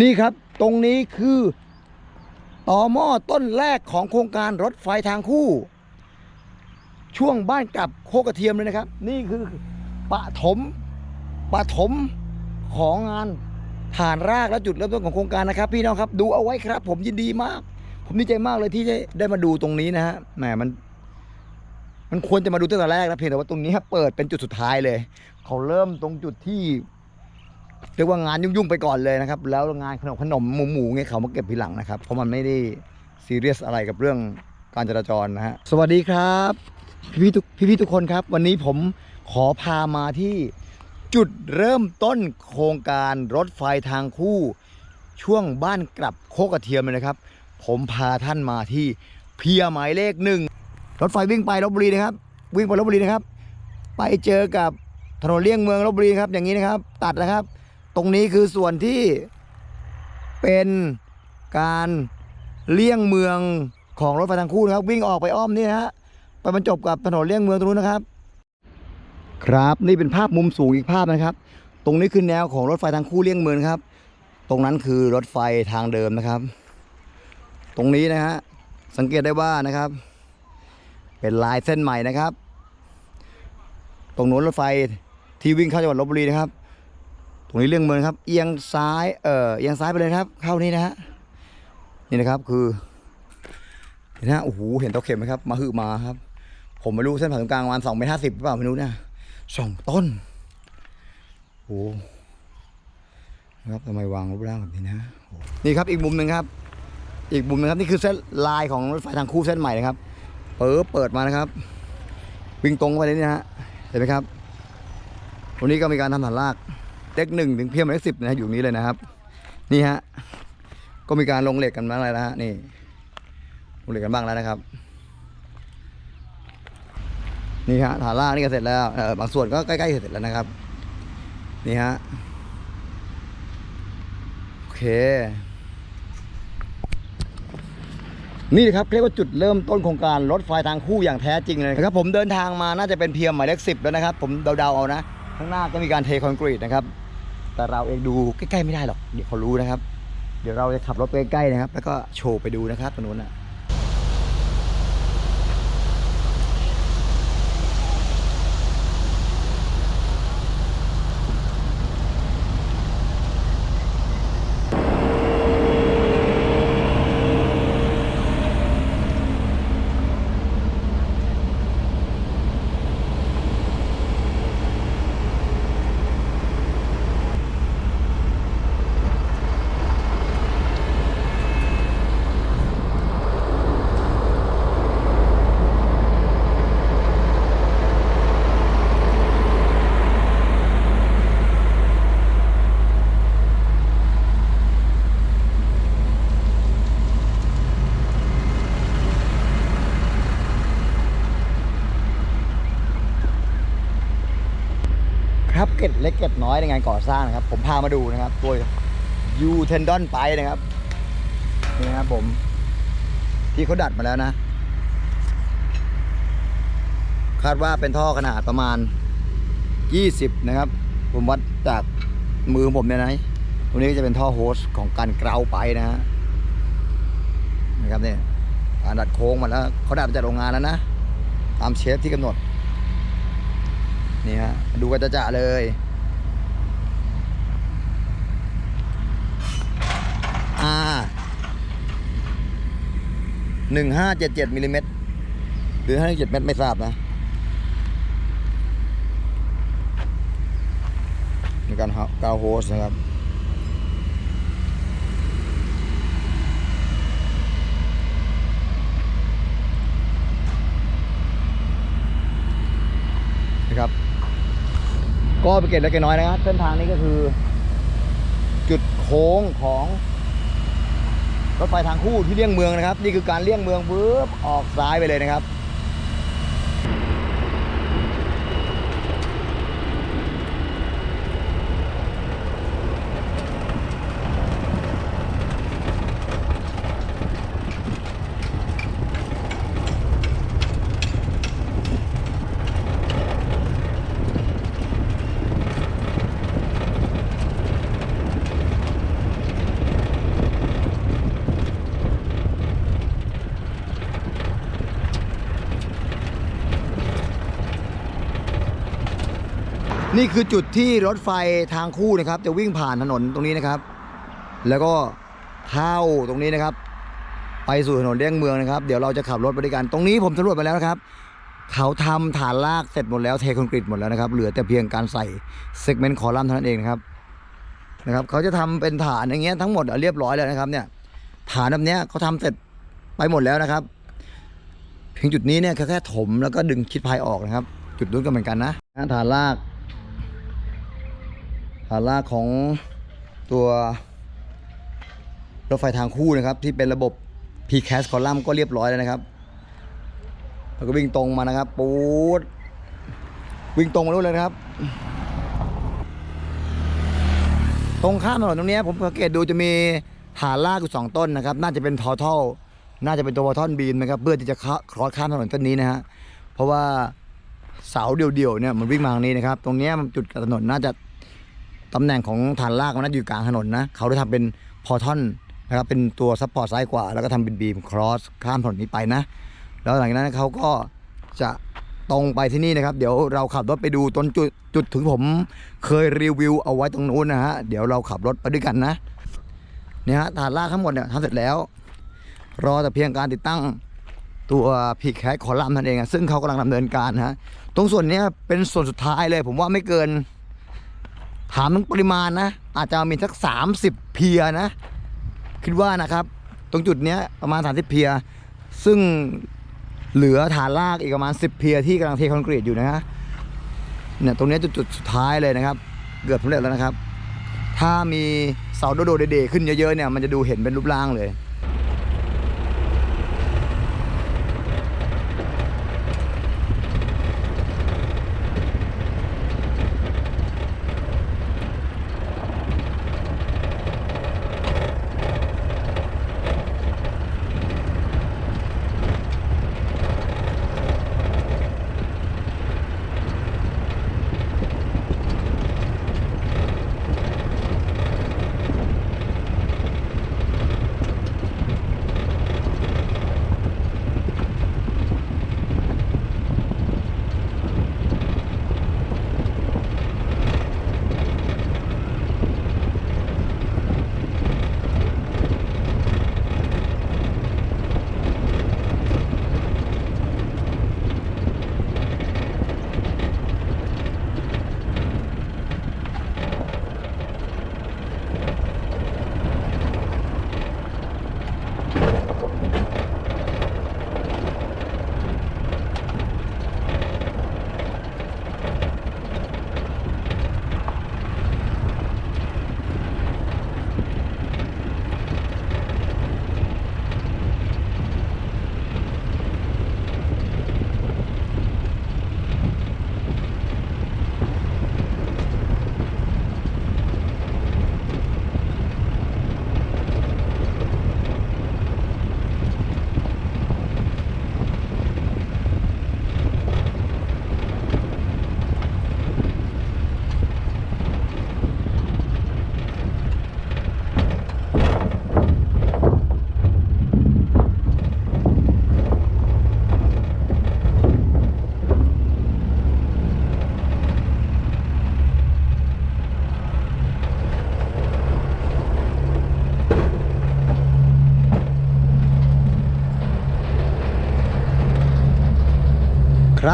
นี่ครับตรงนี้คือต่อหม้อต้นแรกของโครงการรถไฟทางคู่ ช่วงบ้านกลับโคกกระเทียมเลยนะครับ นี่คือปฐมปฐมของงานฐานรากและจุดเริ่มต้นของโครงการนะครับ พี่น้องครับดูเอาไว้ครับ ผมยินดีมาก ผมดีใจมากเลยที่ได้ได้มาดูตรงนี้นะฮะแหมมัน มันควรจะมาดูตั้งแต่แรกนะเพียงแต่ว่าตรงนี้เปิดเป็นจุดสุดท้ายเลย เขาเริ่มตรงจุดที่ เรียกว่างานยุ่งๆไปก่อนเลยนะครับ แล้วงานขนมขนมหมูหมูเงี้ยเขามาเก็บทีหลังนะครับ เพราะมันไม่ได้ซีเรียสอะไรกับเรื่องการจราจรนะฮะ สวัสดีครับ พี่ๆทุกพี่ๆทุกคนครับ วันนี้ผมขอพามาที่จุดเริ่มต้นโครงการรถไฟทางคู่ ช่วงบ้านกลับโคกกระเทียมเลยนะครับ ผมพาท่านมาที่เพียหมายเลขหนึ่งรถไฟวิ่งไปลบบุรีนะครับ วิ่งไปลบบุรีนะครับ ไปเจอกับถนนเลี่ยงเมืองลบบุรีครับอย่างนี้นะครับ ตัดนะครับ ตรงนี้คือส่วนที่เป็นการเลี่ยงเมืองของรถไฟทางคู่นะครับ วิ่งออกไปอ้อมนี่ฮะไปบรรจบกับถนนเลี่ยงเมืองตรงนู้นนะครับ ครับนี่เป็นภาพมุมสูงอีกภาพนะครับ ตรงนี้คือแนวของรถไฟทางคู่เลี่ยงเมืองครับ ตรงนั้นคือรถไฟทางเดิมนะครับ ตรงนี้นะฮะสังเกตได้ว่านะครับ เป็นลายเส้นใหม่นะครับ ตรงโน้นรถไฟที่วิ่งเข้าจังหวัดลบบุรีนะครับ ตรงนี้เรื่องเมืองครับ เอียงซ้าย เอ่อ เอียงซ้ายไปเลยครับ เข้านี่นะฮะ นี่นะครับคือ เห็นะฮะโอ้โห เห็นเตาเข็มไหมครับ มาหือมาครับ ผมไม่รู้เส้นผ่าศูนย์กลางประมาณสองเมตรห้าสิบหรือเปล่าไม่รู้นะสองต้น โอ้โหนะครับทำไมวางรูปร่างแบบนี้นะ นี่ครับอีกมุมหนึ่งครับ อีกมุมหนึงครับนี่คือเส้นลายของรถไฟทางคู่เส้นใหม่นะครับ เปิดเปิดมานะครับ วิ่งตรงไปเลยนี่นะฮะ เห็นไหมครับ วันนี้ก็มีการทำฐานลาก เล็กหนึ่งถึงเพียงเล็กสิบนะฮะอยู่นี้เลยนะครับ นี่ฮะก็มีการลงเหล็กกันบ้างแล้วนะฮะนี่ลงเหล็กกันบ้างแล้วนะครับ นี่ฮะฐานล่ากนี่ก็เสร็จแล้วเออบางส่วนก็ใกล้ๆเสร็จแล้วนะครับ นี่ฮะโอเค นี่ครับเรียกว่าจุดเริ่มต้นโครงการรถไฟทางคู่อย่างแท้จริงเลยนะครับผมเดินทางมาน่าจะเป็นเพียงหมายเลขสิบแล้วนะครับ ผมเดาๆเอานะ ข้างหน้าก็มีการเทคอนกรีตนะครับ แต่เราเองดูใกล้ๆไม่ได้หรอก เดี๋ยวเขารู้นะครับ เดี๋ยวเราจะขับรถไปใกล้ๆนะครับ แล้วก็โชว์ไปดูนะครับตรงนู้นอะ ครับเกร็ดเล็กเกร็ดน้อยในงานก่อสร้างนะครับ ผมพามาดูนะครับ ตัวยูเทนดอนไปนะครับนี่นะครับผม ที่เขาดัดมาแล้วนะ คาดว่าเป็นท่อขนาดประมาณ 20 นะครับ ผมวัดจากมือผมเนี่ยนะตรงนี้ก็จะเป็นท่อโฮสของการเกลาไปนะฮะนะครับเนี่ยการดัดโค้งมาแล้วเขาดัดมาจากโรงงานแล้วนะ ตามเชฟที่กำหนด นี่ฮะดูกันจะเลยอ่าหนึ่งห้าเจ็ดเจ็ดมิลลิเมตรหรือห้าเจ็ดเมตรไม่ทราบนะในการกาวโฮสนะครับนะครับ ก็ไปเก็บเล็กเก็บน้อยนะครับเส้นทางนี้ก็คือ จุดโค้งของรถไฟทางคู่ที่เลี่ยงเมืองนะครับ นี่คือการเลี่ยงเมืองปุ๊บออกซ้ายไปเลยนะครับ นี่คือจุดที่รถไฟทางคู่นะครับ จะวิ่งผ่านถนนตรงนี้นะครับ แล้วก็เข้าตรงนี้นะครับ ไปสู่ถนนเลี่ยงเมืองนะครับ เดี๋ยวเราจะขับรถไปด้วยกัน ตรงนี้ผมสำรวจไปแล้วนะครับ เขาทำฐานลากเสร็จหมดแล้วเทคอนกรีตหมดแล้วนะครับ เหลือแต่เพียงการใส่เซกเมนต์คอลัมน์เท่านั้นเองนะครับ นะครับ เขาจะทำเป็นฐานอย่างเงี้ยทั้งหมดเรียบร้อยแล้วนะครับ เนี่ย ฐานแบบเนี้ยเขาทำเสร็จไปหมดแล้วนะครับ เพียงจุดนี้เนี่ยแค่แค่ถมแล้วก็ดึงคิดพายออกนะครับ จุดนู้นก็เหมือนกันนะฐานลาก ลากของตัวรถไฟทางคู่นะครับ ที่เป็นระบบ PCAS column ก็เรียบร้อยแล้วนะครับแล้วก็วิ่งตรงมานะครับปูดวิ่งตรงมานู่นเลยนะครับ ตรงข้ามถนนตรงนี้ผมสังเกตดูจะมีฐานลากอยู่สองต้นนะครับ น่าจะเป็นทอทัลน่าจะเป็นตัวทอนบีนนะครับ เพื่อที่จะคลอดข้ามถนนต้นนี้นะฮะเพราะว่าเสาเดี่ยวๆเนี่ยมันวิ่งมาทางนี้นะครับ ตรงนี้มันจุดกับถนนน่าจะ ตำแหน่งของฐานลากมันน่าอยู่กลางถนนนะ เขาได้ทำเป็นพอท่อนนะครับเป็นตัวซัพพอร์ตซ้ายกว่า แล้วก็ทำเป็นบีมครอสข้ามถนนนี้ไปนะ แล้วหลังจากนั้นเขาก็จะตรงไปที่นี่นะครับ เดี๋ยวเราขับรถไปดูต้นจุดจุดถึงผมเคยรีวิวเอาไว้ตรงนู้นนะฮะเดี๋ยวเราขับรถไปด้วยกันนะเนี่ยฮะฐานลากทั้งหมดเนี่ยทำเสร็จแล้ว รอแต่เพียงการติดตั้งตัวพีแคสคอลัมน์นั่นเองซึ่งเขากำลังดำเนินการฮะตรงส่วนนี้เป็นส่วนสุดท้ายเลย ผมว่าไม่เกิน ถามถึงปริมาณนะ อาจจะมีสัก 30 เพียนะ คิดว่านะครับ ตรงจุดเนี้ยประมาณ 30 เพีย ซึ่งเหลือฐานลากอีกประมาณ 10 เพียที่กำลังเทคอนกรีตอยู่นะฮะเนี่ยตรงนี้จุดจุดสุดท้ายเลยนะครับ เกือบสำเร็จแล้วนะครับ ถ้ามีเสาโดโดเดๆขึ้นเยอะๆเนี่ยมันจะดูเห็นเป็นรูปร่างเลย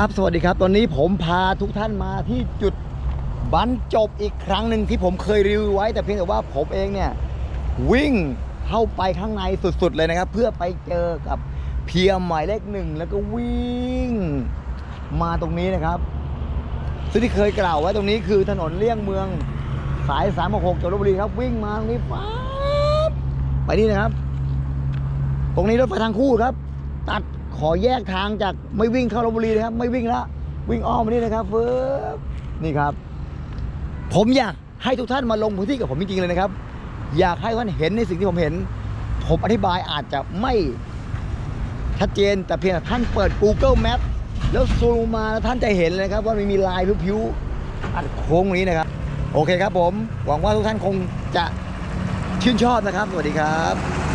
ครับ สวัสดีครับ ตอนนี้ผมพาทุกท่านมาที่จุดบรรจบอีกครั้งหนึ่งที่ผมเคยรีวิวไว้ แต่เพียงแต่ว่าผมเองเนี่ยวิ่งเข้าไปข้างในสุดๆเลยนะครับ เพื่อไปเจอกับเพียร์หมายเลขหนึ่งแล้วก็วิ่งมาตรงนี้นะครับซึ่งที่เคยกล่าวไว้ตรงนี้คือถนนเลี่ยงเมืองสาย3ามหกจังหวัดลบบุรีครับ วิ่งมาตรงนี้ปั๊บไปนี่นะครับ ตรงนี้รถไฟทางคู่ครับ ตัด ขอแยกทางจากไม่วิ่งเข้าลบบุรีนะครับ ไม่วิ่งแล้ววิ่งอ้อมมานี่นะครับเฟิบนี่ครับ ผมอยากให้ทุกท่านมาลงพื้นที่กับผมจริงๆเลยนะครับ อยากให้ท่านเห็นในสิ่งที่ผมเห็น ผมอธิบายอาจจะไม่ชัดเจน แต่เพียงแต่ท่านเปิด Google Map แล้วซูมมาแล้วท่านจะเห็นเลยนะครับ ว่ามันมีลายผิวๆอัดโค้งนี้นะครับ โอเคครับผม หวังว่าทุกท่านคงจะชื่นชอบนะครับ สวัสดีครับ